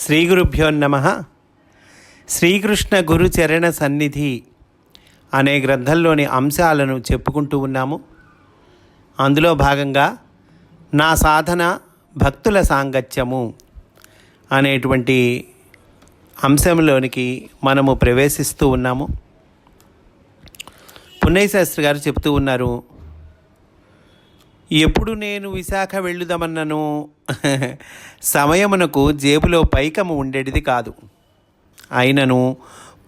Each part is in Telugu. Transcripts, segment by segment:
శ్రీ గురుభ్యో నమ. శ్రీకృష్ణ గురుచరణ సన్నిధి అనే గ్రంథంలోని అంశాలను చెప్పుకుంటూ ఉన్నాము. అందులో భాగంగా నా సాధన భక్తుల సాంగత్యము అనేటువంటి అంశంలోనికి మనము ప్రవేశిస్తూ ఉన్నాము. పున్నయ్య శాస్త్రి గారు చెప్తూ ఉన్నారు ఎప్పుడు నేను విశాఖ వెళ్ళుదామన్నను? సమయమునకు జేబులో పైకము ఉండేటిది కాదు. అయినను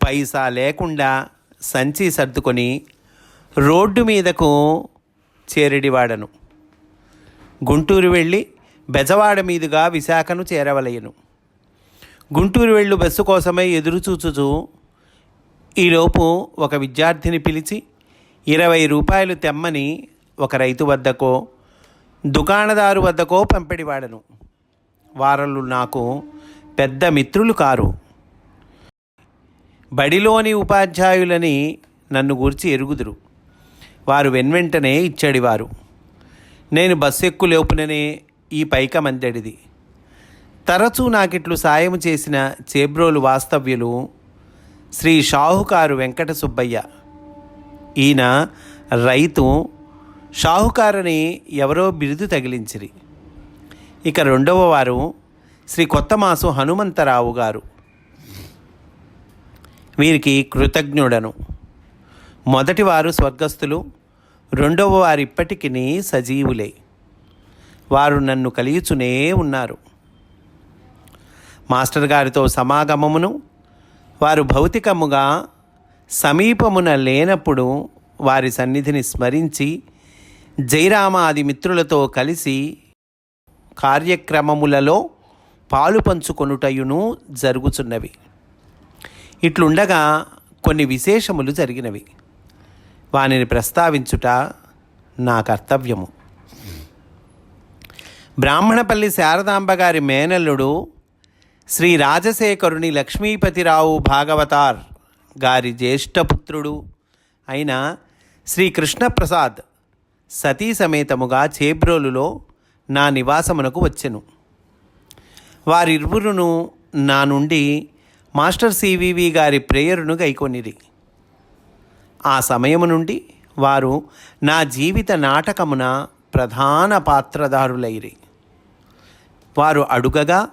పైసా లేకుండా సంచి సర్దుకొని రోడ్డు మీదకు చేరడివాడను. గుంటూరు వెళ్ళి బెజవాడ మీదుగా విశాఖను చేరవలయను గుంటూరు వెళ్ళు బస్సు కోసమై ఎదురుచూచుచూ ఈలోపు ఒక విద్యార్థిని పిలిచి ఇరవై రూపాయలు తెమ్మని ఒక రైతు వద్దకో దుకాణదారు వద్దకో పంపిడివాడను. వారలు నాకు పెద్ద మిత్రులు కారు. బడిలోని ఉపాధ్యాయులని నన్ను గూర్చి ఎరుగుదురు. వారు వెన్వెంటనే ఇచ్చడివారు. నేను బస్సు ఎక్కు లేపుననే ఈ పైకమందడిది. తరచూ నాకిట్లు సాయం చేసిన చేబ్రోలు వాస్తవ్యులు శ్రీ షాహుకారు వెంకట సుబ్బయ్య. ఈయన రైతు షాహుకారుని ఎవరో బిరుదు తగిలించిరి. ఇక రెండవ వారు శ్రీ కొత్తమాసు హనుమంతరావు గారు. వీరికి కృతజ్ఞుడను. మొదటి వారు స్వర్గస్థులు రెండవ వారు ఇప్పటికీ సజీవులే. వారు నన్ను కలియుచునే ఉన్నారు. మాస్టర్ గారితో సమాగమమును వారు భౌతికముగా సమీపమున లేనప్పుడు వారి సన్నిధిని స్మరించి జయరామాది మిత్రులతో కలిసి కార్యక్రమములలో పాలు పంచుకొనుటయును జరుగుచున్నవి. ఇట్లుండగా కొన్ని విశేషములు జరిగినవి. వానిని ప్రస్తావించుట నా కర్తవ్యము. బ్రాహ్మణపల్లి శారదాంబ గారి మేనల్లుడు శ్రీ రాజశేఖరుని లక్ష్మీపతిరావు భాగవతార్ గారి జ్యేష్ఠపుత్రుడు అయిన శ్రీ కృష్ణప్రసాద్ సతీ సమేతముగా చేబ్రోలులో నా నివాసమునకు వచ్చెను. వారిరువురును నా నుండి మాస్టర్ సివివి గారి ప్రేయరును గైకొనిరి. ఆ సమయము నుండి వారు నా జీవిత నాటకమున ప్రధాన పాత్రధారులైరి. వారు అడుగగా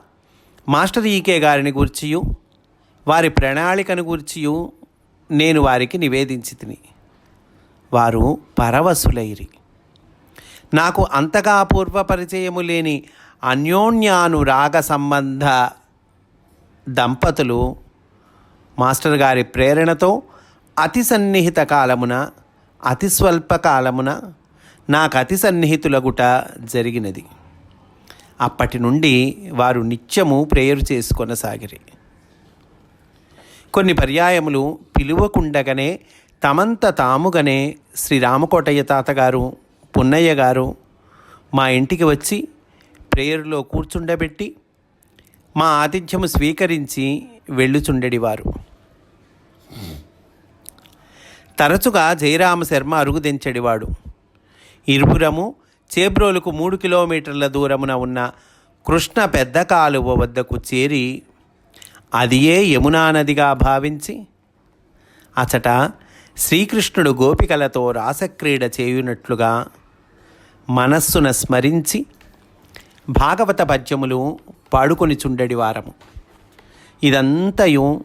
మాస్టర్ ఈకే గారిని గూర్చియు వారి ప్రణాళికను గూర్చియు నేను వారికి నివేదించి తిని వారు పరవశులైరి. నాకు అంతగా పూర్వ పరిచయము లేని అన్యోన్యానురాగ సంబంధ దంపతులు మాస్టర్ గారి ప్రేరణతో అతి సన్నిహిత కాలమున అతి స్వల్ప కాలమున నాకు అతి సన్నిహితులగుట జరిగినది. అప్పటి నుండి వారు నిత్యము ప్రేయరు చేసుకొనసాగిరి. కొన్ని పర్యాయములు పిలువకుండగానే తమంత తాముగానే శ్రీ రామకోటయ్య తాతగారు పున్నయ్య గారు మా ఇంటికి వచ్చి ప్రేయర్లో కూర్చుండబెట్టి మా ఆతిథ్యము స్వీకరించి వెళ్ళుచుండెడివారు. తరచుగా జయరామ శర్మ అరుగుదించడివాడు ఇరుపురము చేబ్రోలుకు మూడు కిలోమీటర్ల దూరమున ఉన్న కృష్ణ పెద్ద కాలువ వద్దకు చేరి అదియే యమునా నదిగా భావించి అచట శ్రీకృష్ణుడు గోపికలతో రాసక్రీడ చేయునట్లుగా మనస్సున స్మరించి భాగవత పద్యములు పాడుకొని చుండెడి వారము. ఇదంతయు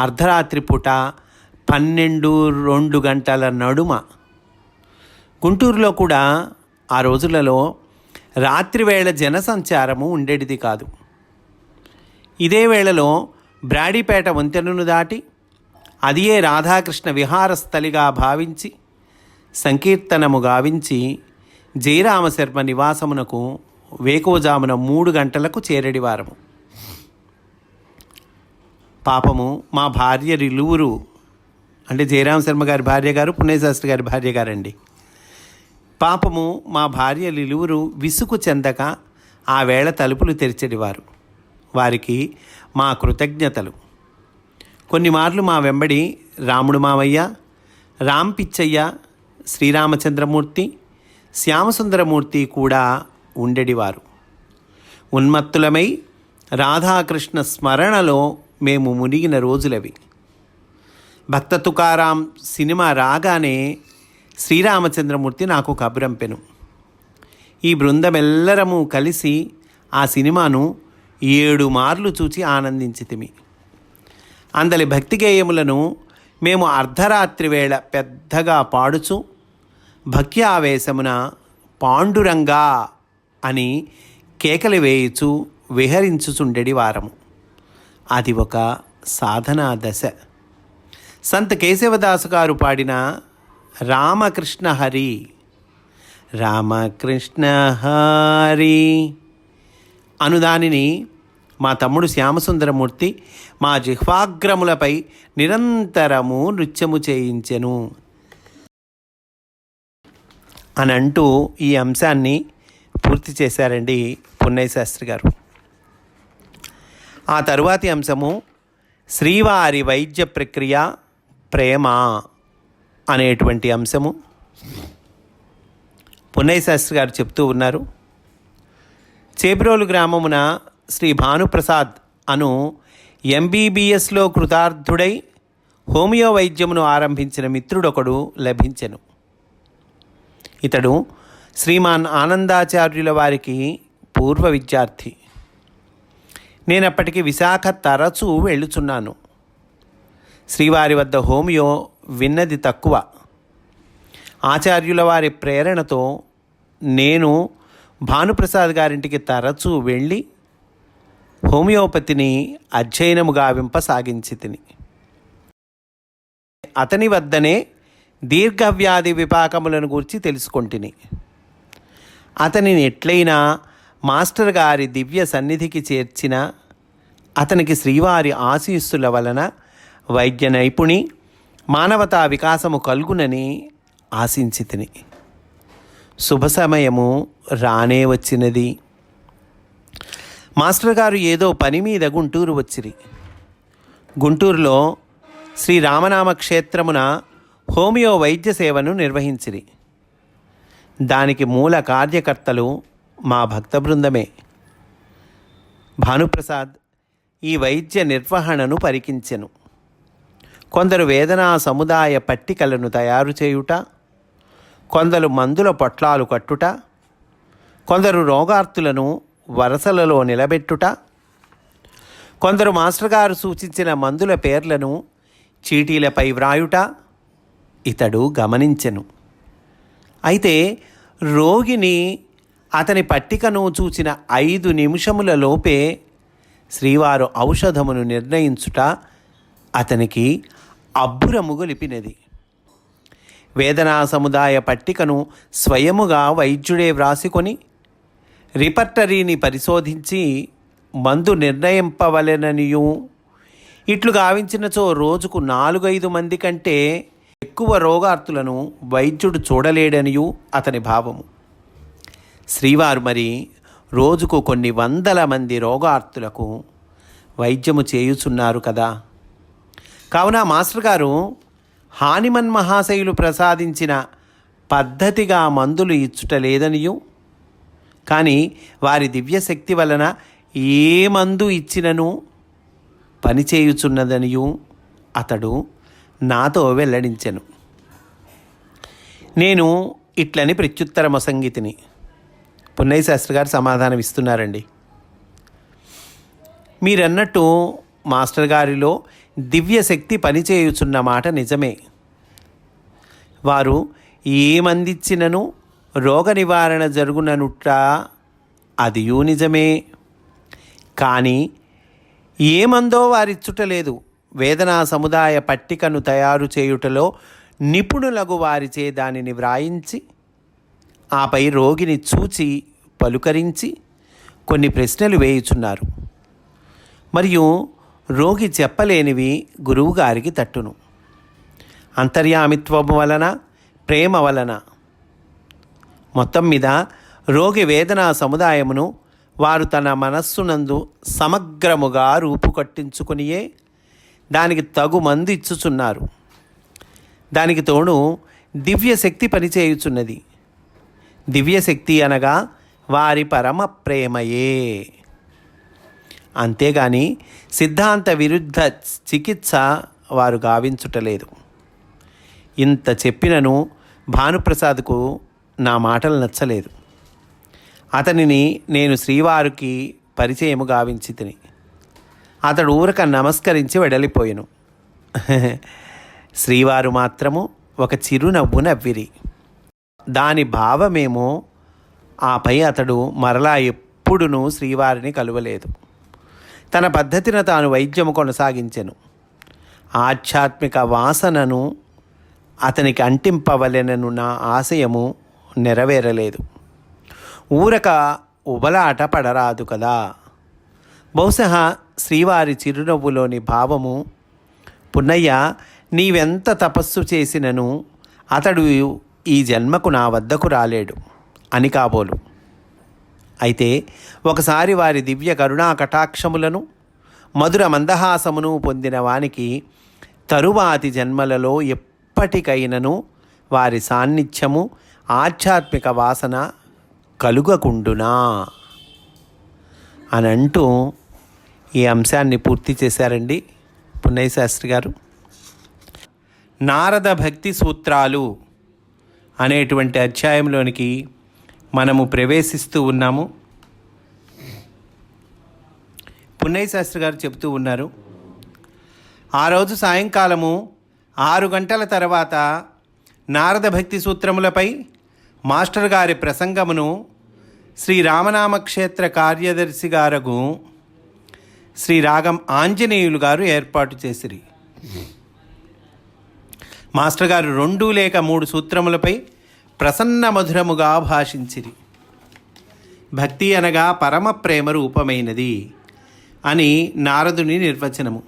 అర్ధరాత్రి పూట పన్నెండు రెండు గంటల నడుమ. గుంటూరులో కూడా ఆ రోజులలో రాత్రివేళ జనసంచారము ఉండేటిది కాదు. ఇదే వేళలో బ్రాడీపేట వంతెనను దాటి అదియే రాధాకృష్ణ విహారస్థలిగా భావించి సంకీర్తనము గావించి జయరామశర్మ నివాసమునకు వేకోజామున మూడు గంటలకు చేరడివారము పాపము మా భార్య రిలువురు అంటే జయరామ శర్మ గారి భార్య గారు పుణ్యశాస్త్రి గారి భార్య గారండి. పాపము మా భార్య లిలువురు విసుగు చెందక ఆ వేళ తలుపులు తెరిచెడివారు వారికి మా కృతజ్ఞతలు. కొన్ని మార్లు మా వెంబడి రాముడు మావయ్య రామ్ పిచ్చయ్య శ్రీరామచంద్రమూర్తి శ్యామసుందరమూర్తి కూడా ఉండెడివారు. ఉన్మత్తులమై రాధాకృష్ణ స్మరణలో మేము మునిగిన రోజులవి. భక్త తుకారాం సినిమా రాగానే శ్రీరామచంద్రమూర్తి నాకు కబురంపెను ఈ బృందమెల్లరము కలిసి ఆ సినిమాను ఏడు మార్లు చూచి ఆనందించితిమి. అందలి భక్తి గేయములను మేము అర్ధరాత్రి వేళ పెద్దగా పాడుచు భక్తి ఆవేశమున పాండురంగా అని కేకలు వేయుచు విహరించుచుండెడి వారము. అది ఒక సాధనా దశ. సంత కేశవదాసు గారు పాడిన రామకృష్ణ హరి. రామకృష్ణ హరి అనుదానిని మా తమ్ముడు శ్యామసుందరమూర్తి మా జిహ్వాగ్రములపై నిరంతరము నృత్యము చేయించెను. అని అంటూ ఈ అంశాన్ని పూర్తి చేశారండి పున్నయ్య శాస్త్రి గారు. ఆ తరువాతి అంశము శ్రీవారి వైద్య ప్రక్రియ ప్రేమ అనేటువంటి అంశము. పున్నయ్య శాస్త్రి గారు చెప్తూ ఉన్నారు. చేబ్రోలు గ్రామమున శ్రీ భానుప్రసాద్ అను ఎంబీబీఎస్లో కృతార్థుడై హోమియో వైద్యమును ఆరంభించిన మిత్రుడొకడు లభించెను. ఇతడు శ్రీమాన్ ఆనందాచార్యుల వారికి పూర్వ విద్యార్థి. నేనప్పటికి విశాఖ తరచూ వెళ్ళుచున్నాను. శ్రీవారి వద్ద హోమియో విన్నది తక్కువ. ఆచార్యుల వారి ప్రేరణతో నేను భానుప్రసాద్ గారింటికి తరచూ వెళ్ళి హోమియోపతిని అధ్యయనముగా వింపసాగించి తిని అతని వద్దనే దీర్ఘవ్యాధి విపాకములను గూర్చి తెలుసుకొంటిని. అతనిని ఎట్లయినా మాస్టర్ గారి దివ్య సన్నిధికి చేర్చిన అతనికి శ్రీవారి ఆశీస్సుల వలన వైద్య నైపుణి మానవతా వికాసము కలుగునని ఆశించి తిని శుభ సమయము రానే వచ్చినది. మాస్టర్ గారు ఏదో పని మీద గుంటూరు వచ్చిరి. గుంటూరులో శ్రీ రామనామ క్షేత్రమున హోమియో వైద్య సేవను నిర్వహించిరి. దానికి మూల కార్యకర్తలు మా భక్త బృందమే. భానుప్రసాద్ ఈ వైద్య నిర్వహణను పరికించెను. కొందరు వేదనా సముదాయ పట్టికలను తయారు చేయుట కొందరు మందుల పొట్లాలు కట్టుట కొందరు రోగార్తులను వరసలలో నిలబెట్టుట కొందరు మాస్టర్ గారు సూచించిన మందుల పేర్లను చీటీలపై వ్రాయుట ఇతడు గమనించెను. అయితే రోగిని అతని పట్టికను చూచిన ఐదు నిమిషముల లోపే శ్రీవారు ఔషధమును నిర్ణయించుట అతనికి అబ్బురము గొలిపినది వేదనా సముదాయ పట్టికను స్వయముగా వైద్యుడే వ్రాసికొని రిపర్టరీని పరిశోధించి మందు నిర్ణయింపవలెననియు. ఇట్లు గావించినచో రోజుకు నాలుగైదు మంది కంటే ఎక్కువ రోగార్తులను వైద్యుడు చూడలేడనియు అతని భావము. శ్రీవారు మరి రోజుకు కొన్ని వందల మంది రోగార్తులకు వైద్యము చేయుచున్నారు కదా. కావున మాస్టర్ గారు హానిమన్ మహాశయులు ప్రసాదించిన పద్ధతిగా మందులు ఇచ్చుట లేదనియు. కానీ వారి దివ్యశక్తి వలన ఏ మందు ఇచ్చినను పనిచేయుచున్నదనియు అతడు నాతో వెల్లడించెను. నేను ఇట్లని ప్రత్యుత్తర సంగీతిని పున్నయ్య శాస్త్రి గారు సమాధానం ఇస్తున్నారండి మీరన్నట్టు మాస్టర్ గారిలో దివ్యశక్తి పనిచేయుచున్న మాట నిజమే. వారు ఏమందిచ్చినను రోగ నివారణ జరుగుననుట అదియూ నిజమే. కానీ ఏమందో వారిచ్చుట లేదు. వేదనా సముదాయ పట్టికను తయారు చేయుటలో నిపుణులగు వారిచే దానిని వ్రాయించి ఆపై రోగిని చూచి పలుకరించి కొన్ని ప్రశ్నలు వేయుచున్నారు. మరియు రోగి చెప్పలేనివి గురువుగారికి తట్టును. అంతర్యామిత్వం వలన ప్రేమ వలన. మొత్తం మీద రోగి వేదనా సముదాయమును వారు తన మనస్సునందు సమగ్రముగా రూపుకట్టించుకునియే దానికి తగు మందు ఇచ్చుచున్నారు. దానికి తోడు దివ్యశక్తి పనిచేయుచున్నది. దివ్యశక్తి అనగా వారి పరమ ప్రేమయే. అంతేగాని సిద్ధాంత విరుద్ధ చికిత్స వారు గావించుటలేదు. ఇంత చెప్పినను భానుప్రసాద్కు నా మాటలు నచ్చలేదు. అతనిని నేను శ్రీవారికి పరిచయము గావించి తిని అతడు ఊరక నమస్కరించి వెడలిపోయెను. శ్రీవారు మాత్రము ఒక చిరునవ్వు నవ్విరి. దాని భావమేమో ఆపై అతడు మరలా ఎప్పుడునూ శ్రీవారిని కలువలేదు. తన పద్ధతిన తాను వైద్యము కొనసాగించెను. ఆధ్యాత్మిక వాసనను అతనికి అంటింపవలెనను నా ఆశయము నెరవేరలేదు. ఊరక ఉబలాట పడరాదు కదా. బహుశా శ్రీవారి చిరునవ్వులోని భావము పున్నయ్య నీవెంత తపస్సు చేసినను అతడు ఈ జన్మకు నా వద్దకు రాలేడు అని కాబోలు. అయితే ఒకసారి వారి దివ్య కరుణా కటాక్షములను మధుర మందహాసమును పొందిన వానికి తరువాతి జన్మలలో ఎప్పటికైనను వారి సాన్నిధ్యము ఆధ్యాత్మిక వాసన కలుగకుండునా? అనంటూ ఈ అంశాన్ని పూర్తి చేశారండి పున్నయ్య శాస్త్రి గారు. నారద భక్తి సూత్రాలు అనేటువంటి అధ్యాయంలోనికి మనము ప్రవేశిస్తూ ఉన్నాము. పున్నయ్య శాస్త్రి గారు చెబుతూ ఉన్నారు ఆ రోజు సాయంకాలము ఆరు గంటల తర్వాత నారద భక్తి సూత్రములపై మాస్టర్ గారి ప్రసంగమును శ్రీ రామనామక్షేత్ర కార్యదర్శి గారగు శ్రీ రాగం ఆంజనేయులు గారు ఏర్పాటు చేసిరి. మాస్టర్ గారు రెండు లేక మూడు సూత్రములపై ప్రసన్న మధురముగా భాషించిరి. భక్తి అనగా పరమ ప్రేమ రూపమైనది అని నారదుని నిర్వచనము.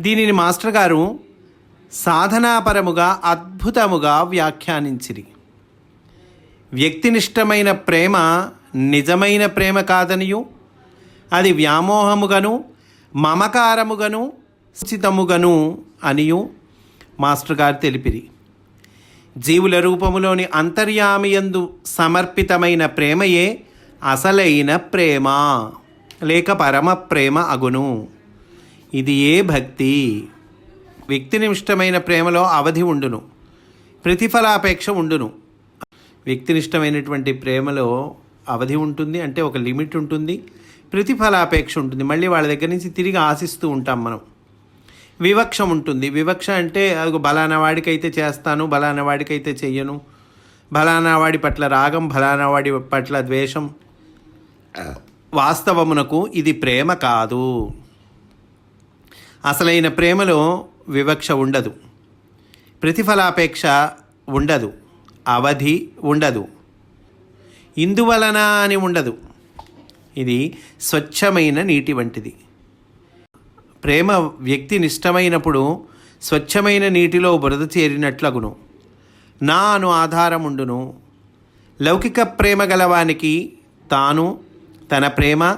దీనిని మాస్టర్ గారు సాధనాపరముగా అద్భుతముగా వ్యాఖ్యానించిరి. వ్యక్తినిష్టమైన ప్రేమ నిజమైన ప్రేమ కాదనియు అది వ్యామోహముగను మమకారముగను ఉచితముగను అనియు మాస్టర్ గారు తెలిపిరి. జీవుల రూపములోని అంతర్యామియందు సమర్పితమైన ప్రేమయే అసలైన ప్రేమ లేక పరమ ప్రేమ అగును. ఇది ఏ భక్తి? వ్యక్తినిష్టమైన ప్రేమలో అవధి ఉండును ప్రతిఫలాపేక్ష ఉండును. వ్యక్తినిష్టమైనటువంటి ప్రేమలో అవధి ఉంటుంది అంటే ఒక లిమిట్ ఉంటుంది. ప్రతిఫలాపేక్ష ఉంటుంది. మళ్ళీ వాళ్ళ దగ్గర నుంచి తిరిగి ఆశిస్తూ ఉంటాం మనం. వివక్ష ఉంటుంది. వివక్ష అంటే అది బలానా వాడికైతే చేస్తాను బలానా వాడికైతే చెయ్యను బలానా వాడి పట్ల రాగం బలానా వాడి పట్ల ద్వేషం. వాస్తవమునకు ఇది ప్రేమ కాదు. అసలైన ప్రేమలో వివక్ష ఉండదు. ప్రతిఫలాపేక్ష ఉండదు. అవధి ఉండదు. ఇందువలన అని ఉండదు. ఇది స్వచ్ఛమైన నీటి వంటిది. ప్రేమ వ్యక్తి నిష్టమైనప్పుడు స్వచ్ఛమైన నీటిలో బురద చేరినట్లగును. నా అను ఆధారముండును. లౌకిక ప్రేమ గలవానికి తాను తన ప్రేమ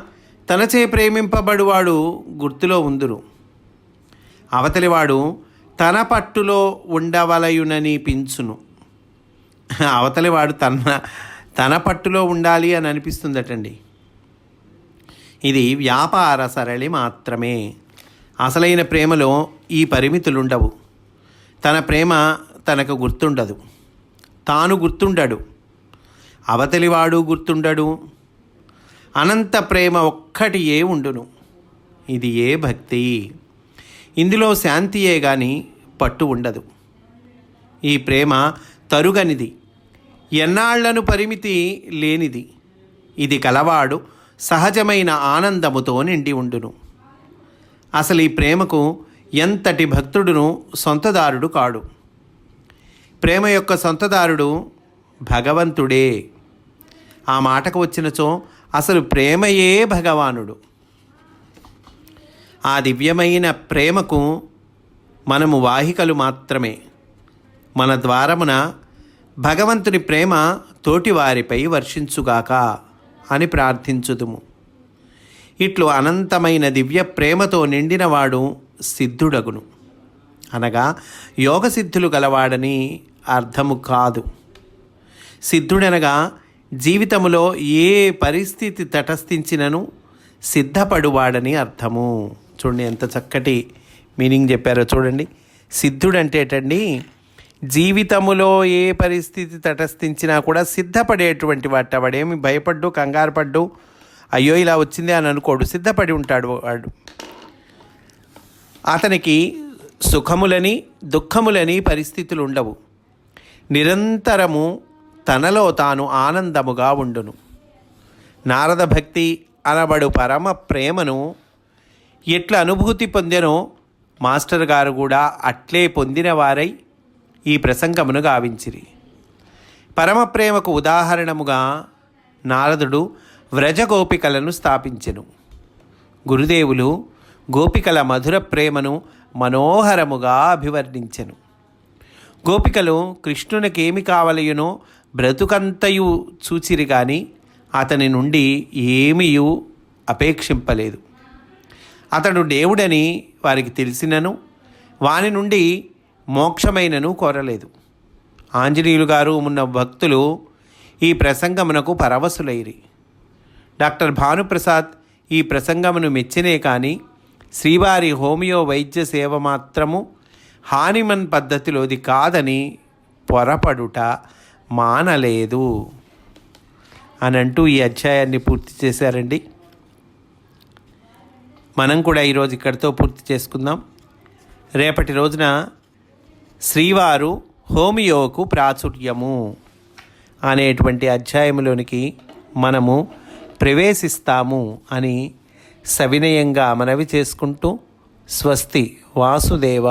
తనచే ప్రేమింపబడువాడు గుర్తులో ఉందురు. అవతలివాడు తన పట్టులో ఉండవలయునని పించును. అవతలివాడు తన తన పట్టులో ఉండాలి అని అనిపిస్తుందటండి. ఇది వ్యాపార సరళి మాత్రమే. అసలైన ప్రేమలో ఈ పరిమితులుండవు. తన ప్రేమ తనకు గుర్తుండదు. తాను గుర్తుండడు. అవతలివాడు గుర్తుండడు. అనంత ప్రేమ ఒక్కటి ఏ ఉండును. ఇది ఏ భక్తి? ఇందులో శాంతియే గాని పట్టు ఉండదు. ఈ ప్రేమ తరుగనిది. ఎన్నాళ్ళను పరిమితి లేనిది. ఇది కలవాడు సహజమైన ఆనందముతో నిండి ఉండును. అసలు ఈ ప్రేమకు ఎంతటి భక్తుడును సొంతదారుడు కాడు. ప్రేమ యొక్క సొంతదారుడు భగవంతుడే. ఆ మాటకు వచ్చినచో అసలు ప్రేమయే భగవానుడు. ఆ దివ్యమైన ప్రేమకు మనము వాహికలు మాత్రమే. మన ద్వారమున భగవంతుని ప్రేమ తోటివారిపై వర్షించుగాక. అని ప్రార్థించుదుము. ఇట్లు అనంతమైన దివ్య ప్రేమతో నిండినవాడు సిద్ధుడగును. అనగా యోగ సిద్ధులు గలవాడని అర్థము కాదు. సిద్ధుడనగా జీవితములో ఏ పరిస్థితి తటస్థించినను సిద్ధపడువాడని అర్థము. చూడండి ఎంత చక్కటి మీనింగ్ చెప్పారో చూడండి. సిద్ధుడంటేటండి జీవితములో ఏ పరిస్థితి తటస్థించినా కూడా సిద్ధపడేటువంటి వాట వాడేమి భయపడ్డు కంగారు పడ్డు అయ్యో ఇలా వచ్చింది అని అనుకోడు సిద్ధపడి ఉంటాడు వాడు. అతనికి సుఖములని దుఃఖములని పరిస్థితులు ఉండవు. నిరంతరము తనలో తాను ఆనందముగా ఉండును. నారద భక్తి అనబడు పరమ ప్రేమను ఎట్లా అనుభూతి పొందెనో మాస్టర్ గారు కూడా అట్లే పొందిన వారై ఈ ప్రసంగమును గావించిరి. పరమ ప్రేమకు ఉదాహరణముగా నారదుడు వ్రజ గోపికలను స్థాపించెను. గురుదేవులు గోపికల మధుర ప్రేమను మనోహరముగా అభివర్ణించెను. గోపికలు కృష్ణునికి ఏమి కావలయునో బ్రతుకంతయు చూచిరి గాని అతని నుండి ఏమీయు అపేక్షింపలేదు. అతడు దేవుడని వారికి తెలిసినను. వాని నుండి మోక్షమైనను కోరలేదు. ఆంజనేయులు గారు ఉన్న భక్తులు ఈ ప్రసంగమునకు పరవశులైరి. డాక్టర్ భానుప్రసాద్ ఈ ప్రసంగమును మెచ్చినే కానీ శ్రీవారి హోమియో వైద్య సేవ మాత్రము హానిమన్ పద్ధతిలోది కాదని పొరపడుట మానలేదు. అని అంటూ ఈ అధ్యాయాన్ని పూర్తి చేశారండి. మనం కూడా ఈరోజు ఇక్కడితో పూర్తి చేసుకుందాం. రేపటి రోజున శ్రీవారు హోమియోకు ప్రాచుర్యము అనేటువంటి అధ్యాయంలోనికి మనము ప్రవేశిస్తాము అని సవినయంగా మనవి చేసుకుంటూ స్వస్తి వాసుదేవ.